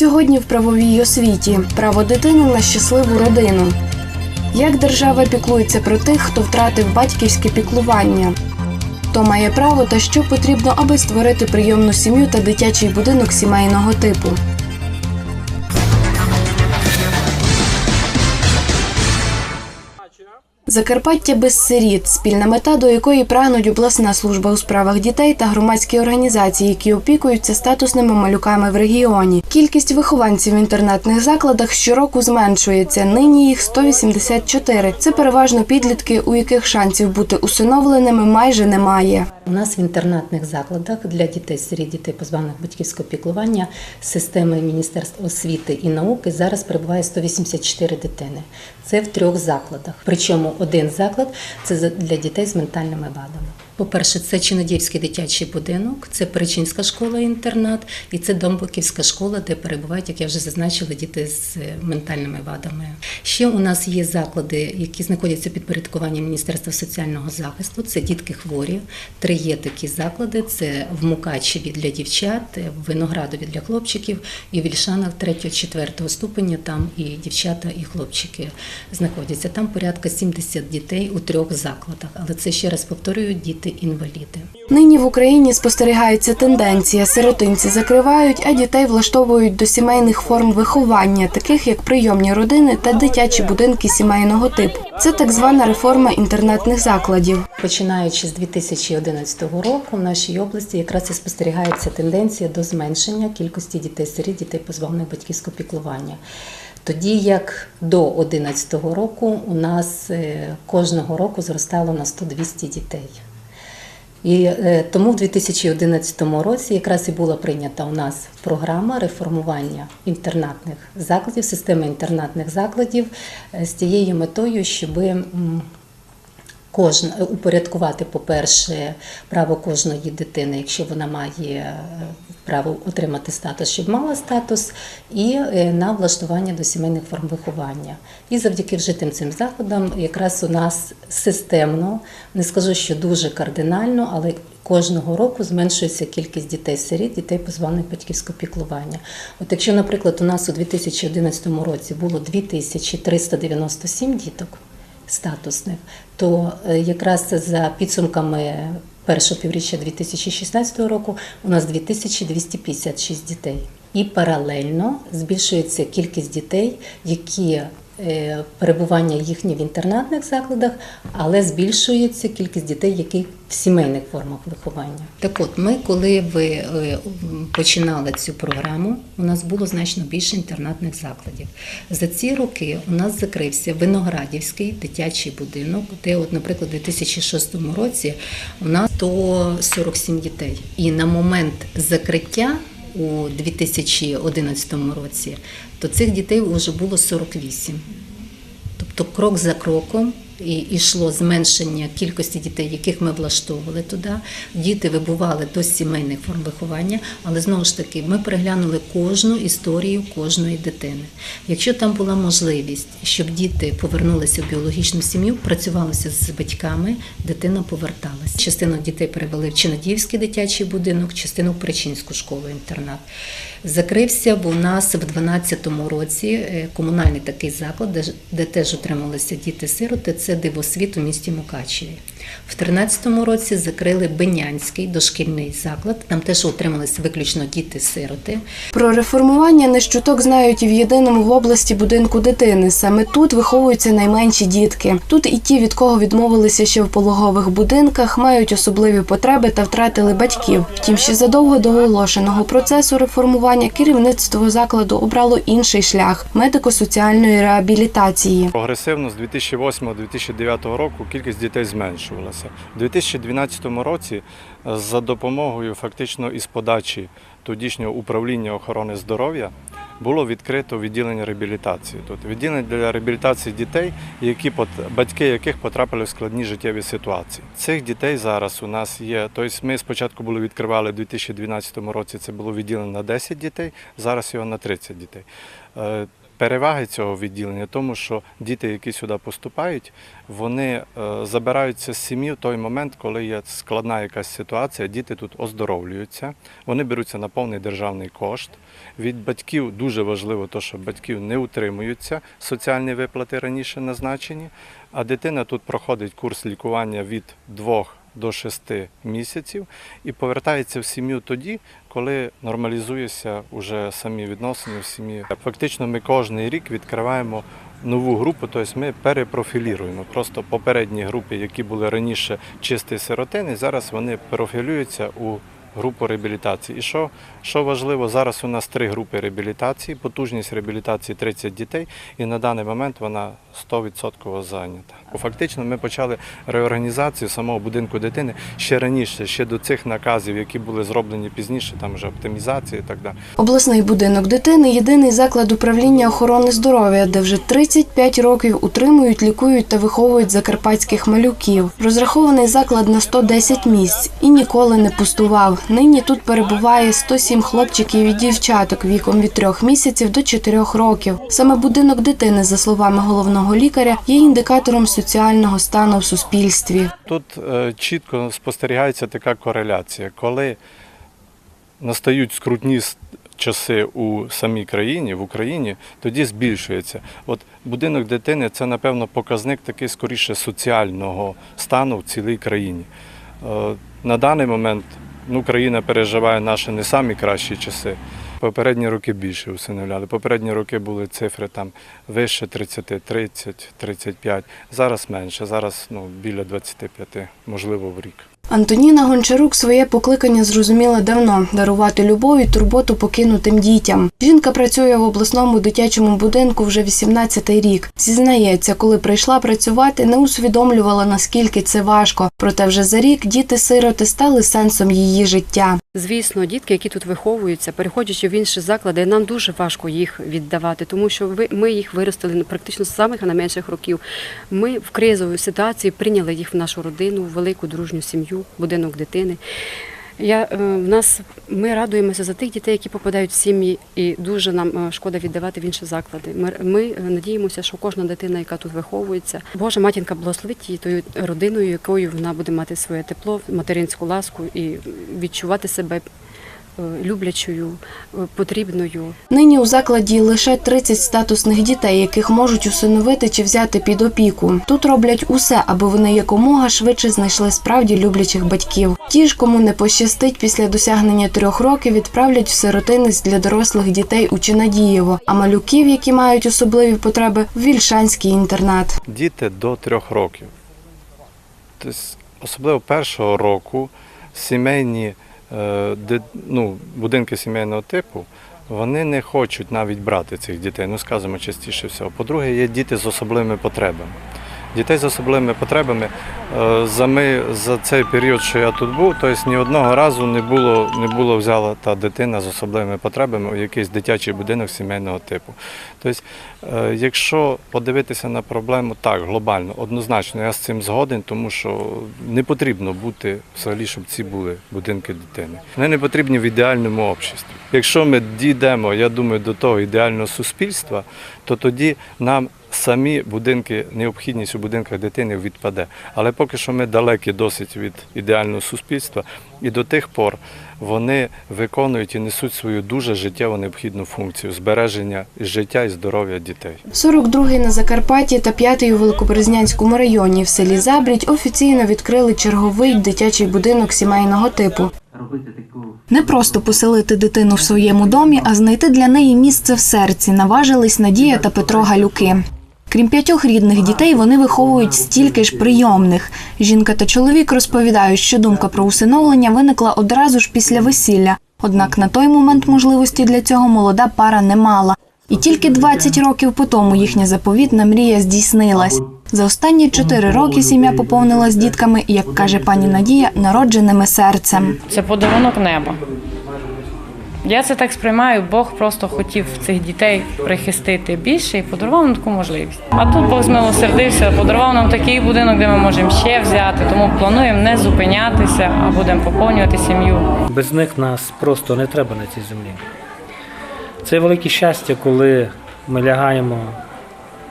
Сьогодні в правовій освіті право дитини на щасливу родину. Як держава піклується про тих, хто втратив батьківське піклування? Хто має право та що потрібно, аби створити прийомну сім'ю та дитячий будинок сімейного типу? Закарпаття без сиріт спільна мета, до якої прагнуть обласна служба у справах дітей та громадські організації, які опікуються статусними малюками в регіоні. Кількість вихованців в інтернатних закладах щороку зменшується. Нині їх 184. Це переважно підлітки, у яких шансів бути усиновленими майже немає. У нас в інтернатних закладах для дітей серед дітей позбавлених батьківського піклування системи Міністерства освіти і науки зараз перебуває 184 дитини. Це в трьох закладах. Причому один заклад це для дітей з ментальними вадами. По-перше, це Чинодівський дитячий будинок, це Перечинська школа-інтернат і це Домбоківська школа, де перебувають, як я вже зазначила, діти з е, ментальними вадами. Ще у нас є заклади, які знаходяться під порядкуванням Міністерства соціального захисту. Це дітки хворі. Три є такі заклади: це в Мукачеві для дівчат, в Виноградові для хлопчиків і в Вільшанах 3-4 ступеня. Там і дівчата, і хлопчики знаходяться. Там порядка 70 дітей у трьох закладах. Але це ще раз повторюю, діти-інваліди. Нині в Україні спостерігається тенденція: сиротинці закривають, а дітей влаштовують до сімейних форм виховання, таких як прийомні родини та дитячі будинки сімейного типу. Це так звана реформа інтернатних закладів. Починаючи з 2011 року, в нашій області якраз і спостерігається тенденція до зменшення кількості дітей-сиріт, дітей позбавлених батьківського піклування. Тоді як до 2011 року у нас е, кожного року зростало на 100-200 дітей. І е, тому в 2011 році якраз і була прийнята у нас програма реформування інтернатних закладів, системи інтернатних закладів е, з тією метою, щоб Кожна упорядкувати, по-перше, право кожної дитини, якщо вона має е, право отримати статус, щоб мала статус, і е, на влаштування до сімейних форм виховання. І завдяки вжитим цим заходам, якраз у нас системно, не скажу, що дуже кардинально, але Кожного року зменшується кількість дітей-сиріт, дітей позбавлених батьківського піклування. От якщо, наприклад, у нас у 2011 році було 2397 діток, статусних, то е, якраз за підсумками першого півріччя 2016 року у нас 2256 дітей. І паралельно збільшується кількість дітей, які перебування їхнє в інтернатних закладах, але збільшується кількість дітей, які в сімейних формах виховання. Так от, ми, коли ви е, починали цю програму, у нас було значно більше інтернатних закладів. За ці роки у нас закрився Виноградівський дитячий будинок, де, от, наприклад, у 2006 році у нас 147 дітей. І на момент закриття у 2011 році, то цих дітей вже було 48. Тобто крок за кроком і йшло зменшення кількості дітей, яких ми влаштовували туди. Діти вибували до сімейних форм виховання, але знову ж таки ми переглянули кожну історію кожної дитини. Якщо там була можливість, щоб діти повернулися в біологічну сім'ю, працювалося з батьками, дитина поверталася. Частину дітей перевели в Чинадіївський дитячий будинок, частину в Причинську школу-інтернат. Закрився в у нас в 2012 році е, комунальний такий заклад, де, де теж отрималися діти-сироти. Це дивосвіт у місті Мукачеві. В 2013 році закрили Бенянський дошкільний заклад. Там теж отрималися виключно діти-сироти. Про реформування не щуток знають і в єдиному в області будинку дитини. Саме тут виховуються найменші дітки. Тут і ті, від кого відмовилися ще в пологових будинках, мають особливі потреби та втратили батьків. Втім, ще задовго до оголошеного процесу реформування керівництво закладу обрало інший шлях медико-соціальної реабілітації. Прогресивно з 2008-2009 року кількість дітей зменшувалася. У 2012 році е, за допомогою фактично із подачі тодішнього управління охорони здоров'я було відкрито відділення реабілітації. Тут відділення для реабілітації дітей, які батьки яких потрапили в складні життєві ситуації. Цих дітей зараз у нас є. Тобто ми спочатку були відкривали у 2012 році. Це було відділено на 10 дітей, зараз його на 30 дітей. Переваги цього відділення, тому що діти, які сюди поступають, вони е, забираються з сім'ї в той момент, коли є складна якась ситуація, діти тут оздоровлюються, вони беруться на повний державний кошт. Від батьків дуже важливо, те, що батьків не утримуються, соціальні виплати раніше назначені, а дитина тут проходить курс лікування від 2 до 6 місяців і повертається в сім'ю тоді, коли нормалізуються вже самі відносини в сім'ї. Фактично, ми кожен рік відкриваємо нову групу, тобто ми перепрофілюємо. Просто попередні групи, які були раніше чисті сиротини, зараз вони профілюються у групу реабілітації. І що, що важливо, зараз у нас три групи реабілітації, потужність реабілітації 30 дітей, і на даний момент вона 100% зайнята. Фактично, ми почали реорганізацію самого будинку дитини ще раніше, ще до цих наказів, які були зроблені пізніше, там вже оптимізація і так далі. Обласний будинок дитини єдиний заклад управління охорони здоров'я, де вже 35 років утримують, лікують та виховують закарпатських малюків. Розрахований заклад на 110 місць і ніколи не пустував. Нині тут перебуває 107 хлопчиків і дівчаток віком від 3 місяців до 4 років. Саме будинок дитини, за словами головного лікаря, є індикатором соціального стану в суспільстві. Тут е, чітко спостерігається така кореляція, коли настають скрутні часи у самій країні, в Україні, тоді збільшується. От будинок дитини це, напевно, показник такий скоріше соціального стану в цілій країні. Е, На даний момент ну, країна переживає наші не самі кращі часи. Попередні роки більше усиновляли. Попередні роки були цифри там вище 30, 30, 35. Зараз менше, зараз ну, біля 25, можливо, в рік. Антоніна Гончарук своє покликання зрозуміла давно дарувати любов і турботу покинутим дітям. Жінка працює в обласному дитячому будинку вже 18-й рік. Зізнається, коли прийшла працювати, не усвідомлювала наскільки це важко. Проте вже за рік діти-сироти стали сенсом її життя. Звісно, дітки, які тут виховуються, переходячи в інші заклади, нам дуже важко їх віддавати, тому що ми їх виростили практично з самих найменших років. Ми в кризовій ситуації прийняли їх в нашу родину, в велику дружню сім'ю, будинок дитини. Я, е, в нас, ми радуємося за тих дітей, які попадають в сім'ї, і дуже нам е, шкода віддавати в інші заклади. Ми, ми е, надіємося, що кожна дитина, яка тут виховується, Божа матінка благословить її тою родиною, якою вона буде мати своє тепло, материнську ласку і відчувати себе люблячою, е, потрібною. Нині у закладі лише 30 статусних дітей, яких можуть усиновити чи взяти під опіку. Тут роблять усе, аби вони якомога швидше знайшли справді люблячих батьків. Ті ж, кому не пощастить після досягнення трьох років, відправлять в сиротинець для дорослих дітей у Чинадієво, а малюків, які мають особливі потреби, в Вільшанський інтернат. Діти до трьох років. Тобто, особливо першого року сімейні е, де- ну, будинки сімейного типу. Вони не хочуть навіть брати цих дітей, ну скажімо частіше всього. По-друге, є діти з особливими потребами. Дітей з особливими потребами е, за, ми, за цей період, що я тут був, тобто ні одного разу не було, не було взяла та дитина з особливими потребами у якийсь дитячий будинок сімейного типу. Тобто, е, якщо подивитися на проблему так, глобально, однозначно я з цим згоден, тому що не потрібно бути взагалі, щоб ці були будинки дитини. Вони не потрібні в ідеальному обществі. Якщо ми дійдемо, я думаю, до того ідеального суспільства, то тоді нам самі будинки, необхідність у будинках дитини відпаде. Але поки що ми далекі досить від ідеального суспільства, і до тих пор вони виконують і несуть свою дуже життєво необхідну функцію збереження життя і здоров'я дітей. 42-й на Закарпатті та 5-й у Великоберезнянському районі в селі Забрідь офіційно відкрили черговий дитячий будинок сімейного типу. робити таку Не просто поселити дитину в своєму домі, а знайти для неї місце в серці, наважились Надія та Петро Галюки. Крім п'ятьох рідних дітей, вони виховують стільки ж прийомних. Жінка та чоловік розповідають, що думка про усиновлення виникла одразу ж після весілля. Однак на той момент можливості для цього молода пара не мала. І тільки 20 років по тому їхня заповітна мрія здійснилась. За останні чотири роки сім'я поповнилась дітками, як каже пані Надія, народженими серцем. Це подарунок неба. Я це так сприймаю, Бог просто хотів цих дітей прихистити більше і подарував нам таку можливість. А тут Бог змилосердився, подарував нам такий будинок, де ми можемо ще взяти, тому плануємо не зупинятися, а будемо поповнювати сім'ю. без них нас просто не треба на цій землі. Це велике щастя, коли ми лягаємо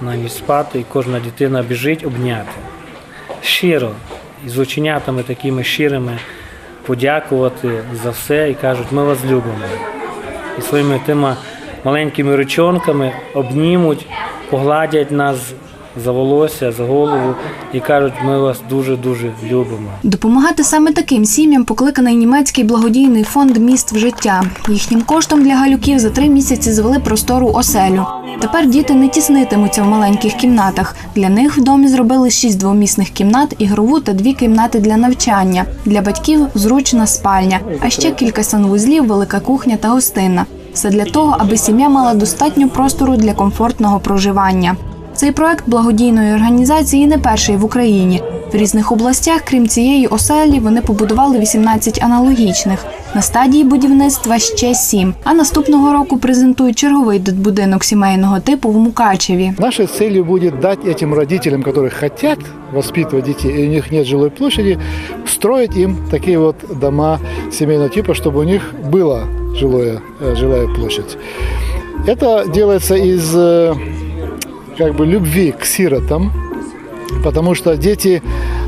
на ніч спати, і кожна дитина біжить обняти. Щиро, і з оченятами такими щирими подякувати за все і кажуть, ми вас любимо. І своїми тими маленькими ручонками обнімуть, погладять нас за волосся, за голову і кажуть, ми вас дуже-дуже любимо. Допомагати саме таким сім'ям покликаний німецький благодійний фонд міст в життя. Їхнім коштом для галюків за три місяці звели простору оселю. Тепер діти не тіснитимуться в маленьких кімнатах. Для них в домі зробили шість двомісних кімнат, ігрову та дві кімнати для навчання. Для батьків зручна спальня, а ще кілька санвузлів, велика кухня та гостина. Все для того, аби сім'я мала достатньо простору для комфортного проживання. Цей проект благодійної організації не перший в Україні. В різних областях, крім цієї оселі, вони побудували 18 аналогічних. На стадії будівництва ще сім. А наступного року презентують черговий дитбудинок сімейного типу в Мукачеві. Нашей целью будет дать этим родителям, которые хотят воспитывать детей, и у них нет жилой площади, строить им такие вот дома семейного типа, чтобы у них была жилое, э, жилая площадь. Это делается из э, как бы любви к сиротам, потому что дети,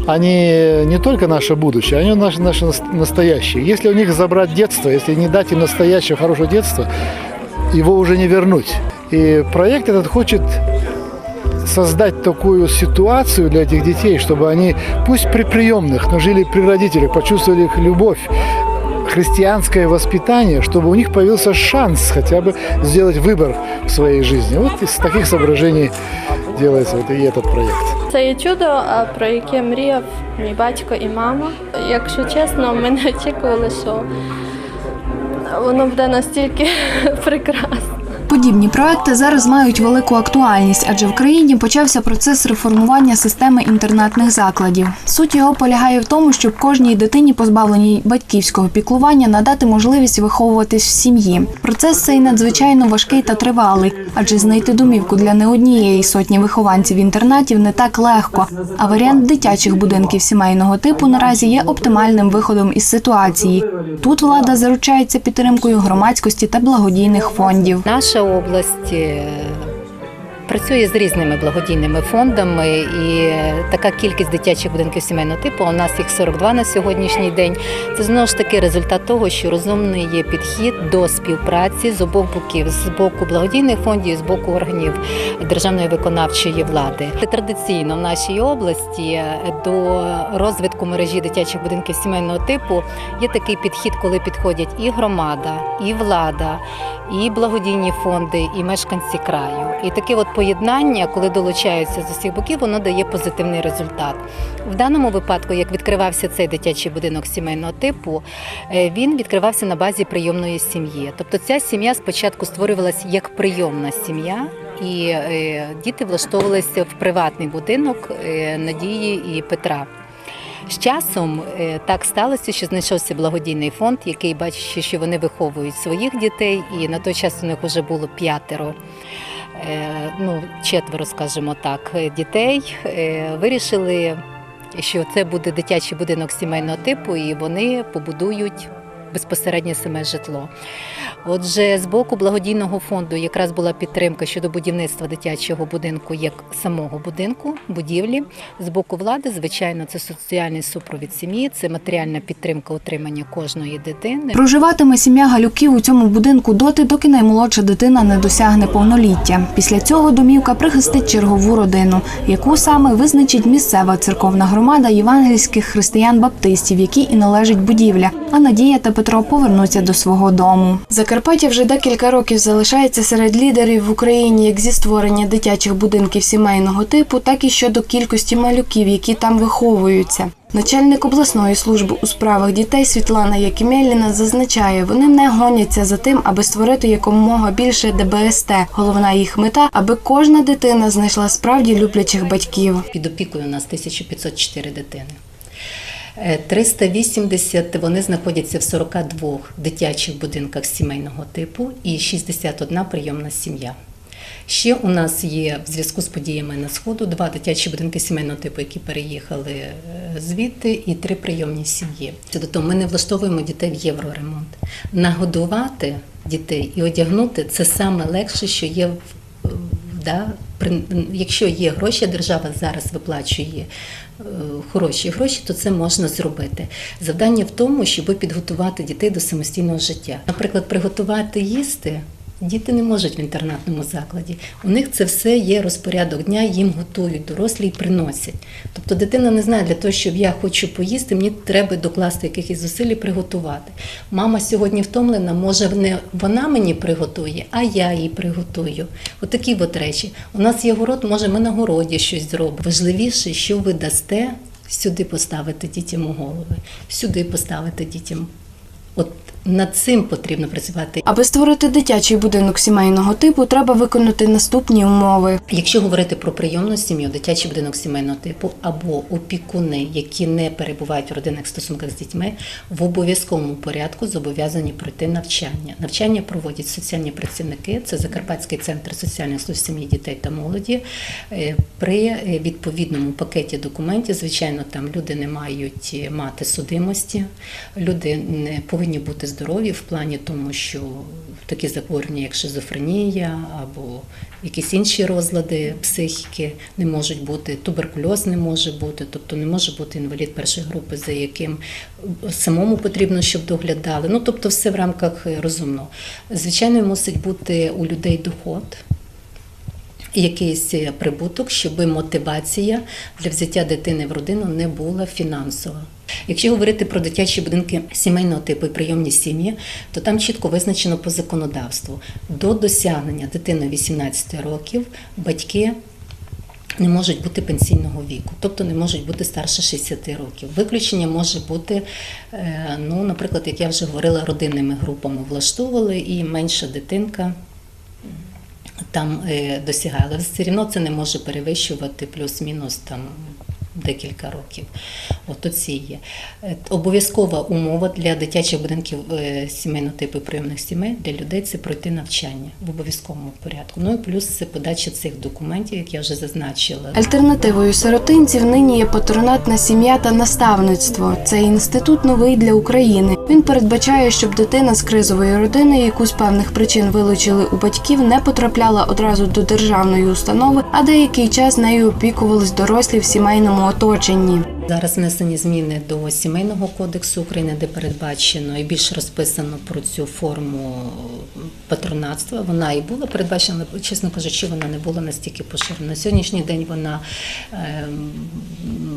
они не только наше будущее, они наше, наше нас- настоящее. Если у них забрать детство, если не дать им настоящее хорошее детство, его уже не вернуть. И проект этот хочет создать такую ситуацию для этих детей, чтобы они, пусть при приемных, но жили при родителях, почувствовали их любовь, христианское воспитание, чтобы у них появился шанс хотя бы сделать выбор в своей жизни. Вот из таких соображений делается вот и этот проект. Це є чудо, а, про яке мріяв мій батько і мама. Якщо чесно, ми не очікували, що воно буде настільки прекрасно. Подібні проекти зараз мають велику актуальність, адже в країні почався процес реформування системи інтернатних закладів. Суть його полягає в тому, щоб кожній дитині, позбавленій батьківського піклування, надати можливість виховуватись в сім'ї. Процес цей надзвичайно важкий та тривалий, адже знайти домівку для не однієї сотні вихованців інтернатів не так легко. А варіант дитячих будинків сімейного типу наразі є оптимальним виходом із ситуації. Тут влада заручається підтримкою громадськості та благодійних фондів. Наша область працює з різними благодійними фондами, і така кількість дитячих будинків сімейного типу, у нас їх 42 на сьогоднішній день. Це знову ж таки результат того, що розумний є підхід до співпраці з обох боків, з боку благодійних фондів, з боку органів державної виконавчої влади. Традиційно в нашій області до розвитку мережі дитячих будинків сімейного типу є такий підхід, коли підходять і громада, і влада, і благодійні фонди, і мешканці краю. І таке от поєднання, коли долучаються з усіх боків, воно дає позитивний результат. В даному випадку, як відкривався цей дитячий будинок сімейного типу, е, він відкривався на базі прийомної сім'ї. Тобто ця сім'я спочатку створювалася як прийомна сім'я. І е, діти влаштовувалися в приватний будинок е, Надії і Петра. З часом так сталося, що знайшовся благодійний фонд, який бачачи, що вони виховують своїх дітей, і на той час у них вже було п'ятеро. Е, Ну, четверо, скажімо так, дітей. Е, вирішили, що це буде дитячий будинок сімейного типу, і вони побудують безпосередньо саме житло. Отже, з боку благодійного фонду якраз була підтримка щодо будівництва дитячого будинку як самого будинку, будівлі. З боку влади, звичайно, це соціальний супровід сім'ї, це матеріальна підтримка утримання кожної дитини. Проживатиме сім'я Галюків у цьому будинку доти, доки наймолодша дитина не досягне повноліття. Після цього домівка прихистить чергову родину, яку саме визначить місцева церковна громада євангельських християн-баптистів, якій і належить будівля. А Надія та Петро повернуться до свого дому. Закарпаття вже декілька років залишається серед лідерів в Україні як зі створення дитячих будинків сімейного типу, так і щодо кількості малюків, які там виховуються. Начальник обласної служби у справах дітей Світлана Якімєліна зазначає, вони не гоняться за тим, аби створити якомога більше ДБСТ. Головна їх мета, аби кожна дитина знайшла справді люблячих батьків. Під опікою у нас 1504 дитини. Е, 380 вони знаходяться в 42 дитячих будинках сімейного типу і 61 прийомна сім'я. Ще у нас є в зв'язку з подіями на сходу два дитячі будинки сімейного типу, які переїхали е, звідти, і три прийомні сім'ї. Тобто ми не влаштовуємо дітей в євроремонт. Нагодувати дітей і одягнути це саме легше, що є в Да? Якщо є гроші, держава зараз виплачує е, хороші гроші, то це можна зробити. Завдання в тому, щоб підготувати дітей до самостійного життя. Наприклад, приготувати їсти. Діти не можуть в інтернатному закладі. У них це все є розпорядок дня, їм готують дорослі і приносять. Тобто дитина не знає, для того, щоб я хочу поїсти, мені треба докласти якихось зусиль і приготувати. Мама сьогодні втомлена, може не вона мені приготує, а я їй приготую. Отакі от речі. У нас є город, може ми на городі щось зробимо. Важливіше, що ви дасте, сюди поставити дітям голови, сюди поставити дітям. От над цим потрібно працювати. Аби створити дитячий будинок сімейного типу, треба виконати наступні умови. Якщо говорити про прийомну сім'ю, дитячий будинок сімейного типу або опікуни, які не перебувають в родинних стосунках з дітьми, в обов'язковому порядку зобов'язані пройти навчання. Навчання проводять соціальні працівники, це Закарпатський центр соціальних служб сім'ї, дітей та молоді. Е, При е, відповідному пакеті документів, звичайно, там люди не мають мати судимості, люди не повинні бути здорові в плані тому, що такі захворювання, як шизофренія або якісь інші розлади психіки не можуть бути, туберкульоз не може бути, тобто не може бути інвалід першої групи, за яким самому потрібно, щоб доглядали. Ну тобто, все в рамках е, розумного. Звичайно, мусить бути у людей доход якийсь прибуток, щоб мотивація для взяття дитини в родину не була фінансова. Якщо говорити про дитячі будинки сімейного типу і прийомні сім'ї, то там чітко визначено по законодавству до досягнення дитини 18 років батьки. Не можуть бути пенсійного віку, тобто не можуть бути старше 60 років. Виключення може бути, е, ну, наприклад, як я вже говорила, родинними групами влаштовували і менша дитинка там досягали. досягає. Але все рівно це не може перевищувати плюс-мінус там декілька років. От оці є. Е, Обов'язкова умова для дитячих будинків е, сімейного типу прийомних сімей для людей це пройти навчання в обов'язковому порядку. Ну і плюс це подача цих документів, як я вже зазначила. Альтернативою сиротинців нині є патронатна сім'я та наставництво. Цей інститут новий для України. Він передбачає, щоб дитина з кризової родини, яку з певних причин вилучили у батьків, не потрапляла одразу до державної установи, а деякий час нею опікувались дорослі в сімейному оточенні. Зараз внесені зміни до сімейного кодексу України, де передбачено і більш розписано про цю форму патронатства. Вона і була передбачена, але, чесно кажучи, вона не була настільки поширена. На сьогоднішній день вона е,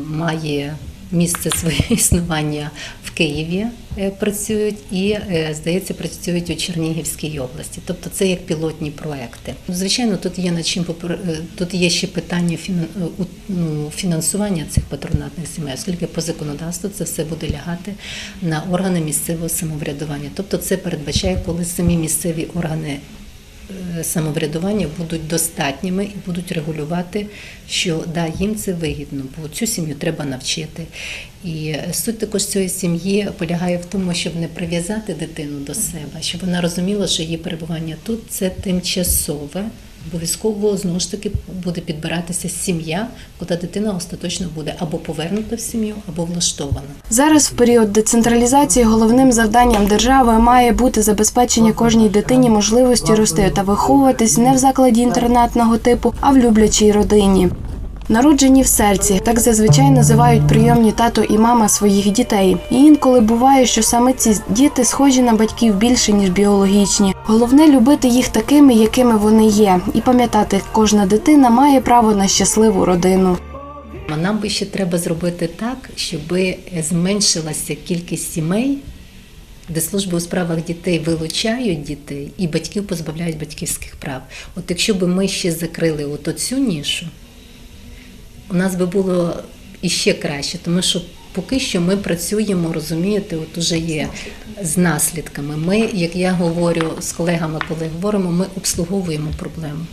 має місце своє існування в Києві. е, Працюють і, е, здається, працюють у Чернігівській області. Тобто це як пілотні проекти. Звичайно, тут є над чим е, тут є ще питання ну, фінансування цих патронатних сімей, оскільки по законодавству це все буде лягати на органи місцевого самоврядування. Тобто це передбачає, коли самі місцеві органи самоврядування будуть достатніми і будуть регулювати, що да, їм це вигідно, бо цю сім'ю треба навчити. І е, суть також цієї сім'ї полягає в тому, щоб не прив'язати дитину до себе, щоб вона розуміла, що її перебування тут це тимчасове. Обов'язково знову ж таки буде підбиратися сім'я, куди дитина остаточно буде або повернута в сім'ю, або влаштована. Зараз в період децентралізації головним завданням держави має бути забезпечення кожній дитині можливості рости та виховуватись не в закладі інтернатного типу, а в люблячій родині. Народжені в серці, так зазвичай називають прийомні тато і мама своїх дітей. І інколи буває, що саме ці діти схожі на батьків більше ніж біологічні. Головне любити їх такими, якими вони є, і пам'ятати, кожна дитина має право на щасливу родину. Нам би ще треба зробити так, щоб зменшилася кількість сімей, де служби у справах дітей вилучають дітей і батьків позбавляють батьківських прав. От якщо б ми ще закрили от цю нішу, у нас би було іще краще, тому що поки що ми працюємо, розумієте, от уже є з наслідками. Ми, як я говорю з колегами, коли говоримо, ми обслуговуємо проблему.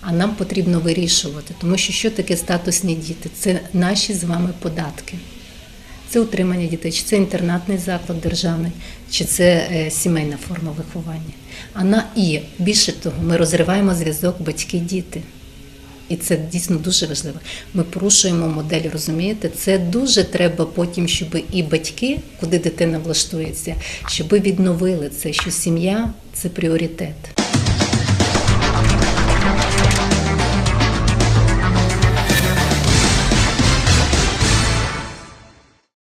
А нам потрібно вирішувати, тому що що таке статусні діти? Це наші з вами податки. Це утримання дітей, чи це інтернатний заклад державний, чи це е, сімейна форма виховання. А на і більше того, ми розриваємо зв'язок батьки-діти. І це дійсно дуже важливо. Ми порушуємо модель, розумієте? Це дуже треба потім, щоб і батьки, куди дитина влаштується, щоб відновили це, що сім'я це пріоритет.